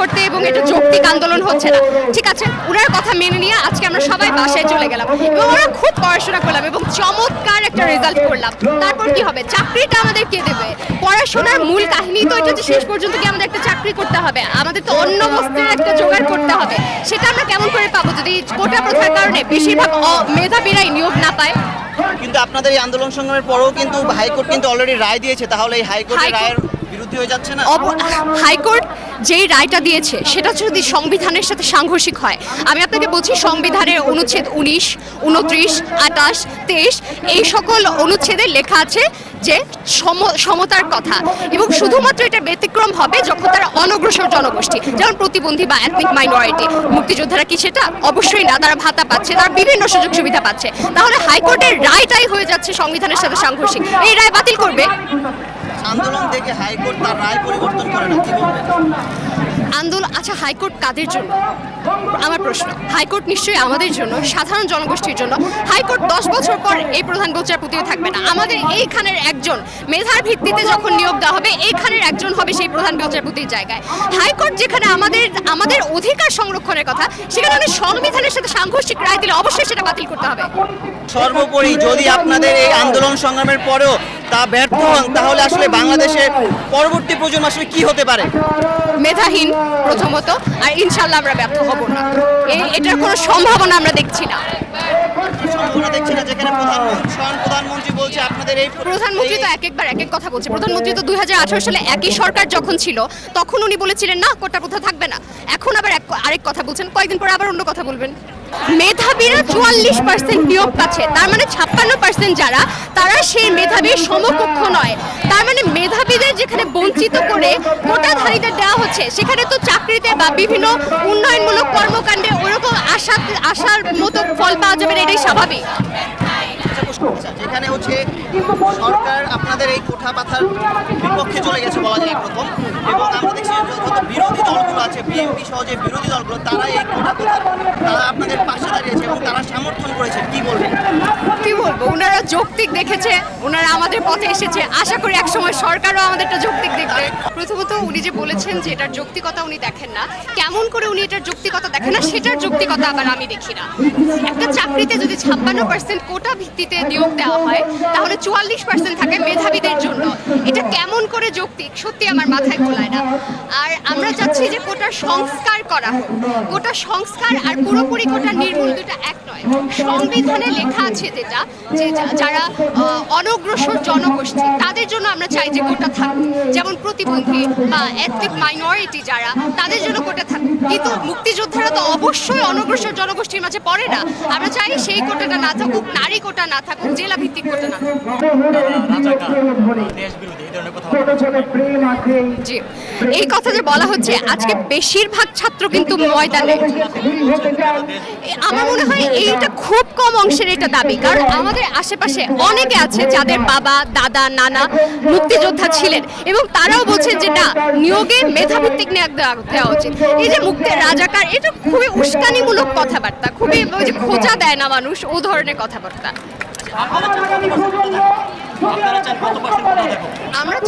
করতে এবং এটা যৌক্তিক আন্দোলন হচ্ছে না। ঠিক আছে? ওনার কথা মেনে নিয়ে আজকে আমরা সবাই বাসায় চলে গেলাম। এবং আমরা খুব পড়াশোনা করলাম এবং চমৎকার একটা রেজাল্ট করলাম। তারপর কি হবে? চাকরিটা আমাদের কে দেবে? পড়াশোনার মূল কাহিনী তো এটা যে শেষ পর্যন্ত কি আমাদের একটা চাকরি করতে হবে? আমাদের তো অন্য বস্তুর একটা জোগাড় করতে হবে। সেটা আমরা কেমন করে পাবো? যদি কোটা প্রথার কারণে বেশিরভাগ মেধাবীরাই নিয়োগ না পায়। কিন্তু আপনাদের এই আন্দোলন সংগ্রামের পরেও কিন্তু হাইকোর্ট কিন্তু অলরেডি রায় দিয়েছে। তাহলে এই হাইকোর্টের হাইকোর্ট- রায়ের হাইকোর্ট যেই রায়টা দিয়েছে, সেটা যদি সংবিধানের সাথে সাংঘর্ষিক হয়। আমি আপনাকে বলছি, সংবিধানের অনুচ্ছেদ উনিশ, উনত্রিশ আটাশ তেইশ, এই সকল অনুচ্ছেদে লেখা আছে যে সম- সমতার কথা। এবং শুধুমাত্র এটা ব্যতিক্রম হবে যখন তারা অনগ্রসর জনগোষ্ঠী, যেমন প্রতিবন্ধী বা এথনিক মাইনরিটি মুক্তিযোদ্ধারা কি সেটা? অবশ্যই না, তারা ভাতা পাচ্ছে, তারা বিভিন্ন সুযোগ সুবিধা পাচ্ছে। তাহলে হাইকোর্টের রায়টাই হয়ে যাচ্ছে সংবিধানের সাথে সাংঘর্ষিক। এই রায় বাতিল করবে। হাইকোর্ট তার রায় পরিবর্তন করে না কি বলবেন? আন্দোলন আচ্ছা হাইকোর্ট কাদের জন্য? আমার প্রশ্ন, হাইকোর্ট নিশ্চয়ই আমাদের জন্য, সাধারণ জনগোষ্ঠীর জন্য। হাইকোর্ট দশ বছর পর এই প্রধান বিচারপতিও থাকবে না। আমাদের এইখানের একজন মেধার ভিত্তিতে যখন নিয়োগ দেওয়া হবে, এইখানের একজন হবে সেই প্রধান বিচারপতির জায়গায়। হাইকোর্ট যেখানে আমাদের আমাদের অধিকার সংরক্ষণের কথা, সেখানে আমি সংবিধানের সাথে সাংঘর্ষিক রায় দিলে অবশ্যই সেটা বাতিল করতে হবে। সর্বোপরি যদি আপনাদের এই আন্দোলন সংগ্রামের পরেও তা ব্যর্থ হন, তাহলে আসলে বাংলাদেশের পরবর্তী প্রজন্ম আসলে কি হতে পারে? মেধাহীন প্রথমত আর ইনশাল্লাহ আমরা ব্যর্থ হব না। এই এটার কোনো সম্ভাবনা আমরা দেখছি না। প্রধানমন্ত্রী তো এক একবার এক এক কথা বলছে। প্রধানমন্ত্রী তো দুই হাজার আঠারো সালে একই সরকার যখন ছিল তখন উনি বলেছিলেন না কোটা প্রথা থাকবে না। এখন আবার আরেক কথা বলছেন। কয়েকদিন পর আবার অন্য কথা বলবেন। মেধাবীরা চুয়াল্লিশ পার্সেন্ট নিয়োগ পাচ্ছে। তার মানে ছাপ্পান্ন পার্সেন্ট যারা, তারা সেই মেধাবীর সমকক্ষ নয়। তার মানে মেধাবীদের যেখানে বঞ্চিত করে কোটাধারীদের দেওয়া হচ্ছে, সেখানে তো চাকরিতে বা বিভিন্ন উন্নয়নমূলক কর্মকাণ্ডে ওরকম আশা, আশার মতো ফল পাওয়া যাবে না, এটাই স্বাভাবিক। যেখানে হচ্ছে সরকার আপনাদের এই কোঠা পাথার বিপক্ষে চলে গেছে বলা যায় একরকম এবং আমরা দেখছি বিরোধী দলগুলো আছে, বিএনপি সহ যে বিরোধী দলগুলো, তারা এই কোঠা প্রথার তারা আপনাদের পাশে দাঁড়িয়েছে এবং তারা সমর্থন করেছে কি বলবেন কি বলব ওনারা যৌক্তিক দেখেছে, ওনারা আমাদের পথে এসেছে। আশা করি একসময় সরকারও আমাদেরটা যৌক্তিক দেখবে। প্রথমত উনি যে বলেছেন যে এটার যৌক্তিকতা উনি দেখেন না, কেমন করে উনি এটার যৌক্তিকতা দেখেন না, সেটার যৌক্তিকতা আবার আমি দেখি না। একটা চাকরিতে যদি ছাপ্পান্ন পার্সেন্ট কোটা ভিত্তিতে নিয়োগ দেওয়া হয়, তাহলে চুয়াল্লিশ পার্সেন্ট থাকে মেধাবীদের জন্য। এটা কেমন করে যৌক্তিক? সত্যি আমার মাথায় গোলায় না। আর আমরা চাচ্ছি যে কোটার সংস্কার করা হোক। কোটা সংস্কার আর পুরোপুরি কোটা নির্মূল দুটা এক সংবিধানে লেখা আছে যেটা, যে যারা অনগ্রসর জনগোষ্ঠী, তাদের জন্য আমরা চাই যে কোটা থাকুক। যেমন প্রতিবন্ধী বা এথনিক মাইনরিটি যারা, তাদের জন্য কোটা থাকুক। কিন্তু মুক্তিযোদ্ধারা তো অবশ্যই অনগ্রসর জনগোষ্ঠীর মাঝে পড়ে না। আমরা চাই সেই কোটাটা না থাকুক, নারী কোটা না থাকুক জেলা ভিত্তিক কোটা না এই কথা যে বলা হচ্ছে, আজকে বেশিরভাগ ছাত্র কিন্তু ময়দানে। আমার মনে হয় এইটা খুব কম অংশের এটা দাবি, কারণ আমাদের আশেপাশে অনেকে আছে যাদের বাবা, দাদা, নানা মুক্তিযোদ্ধা ছিলেন, এবং তারাও বলছেন যে না নিয়োগে মেধাভিত্তিক নিয়োগ দেওয়া উচিত। এই যে মুক্তির রাজাকার, এটা খুবই উস্কানিমূলক কথাবার্তা খুবই ওই যে খোঁজা দেয় না মানুষ ও ধরনের কথাবার্তা। আমরা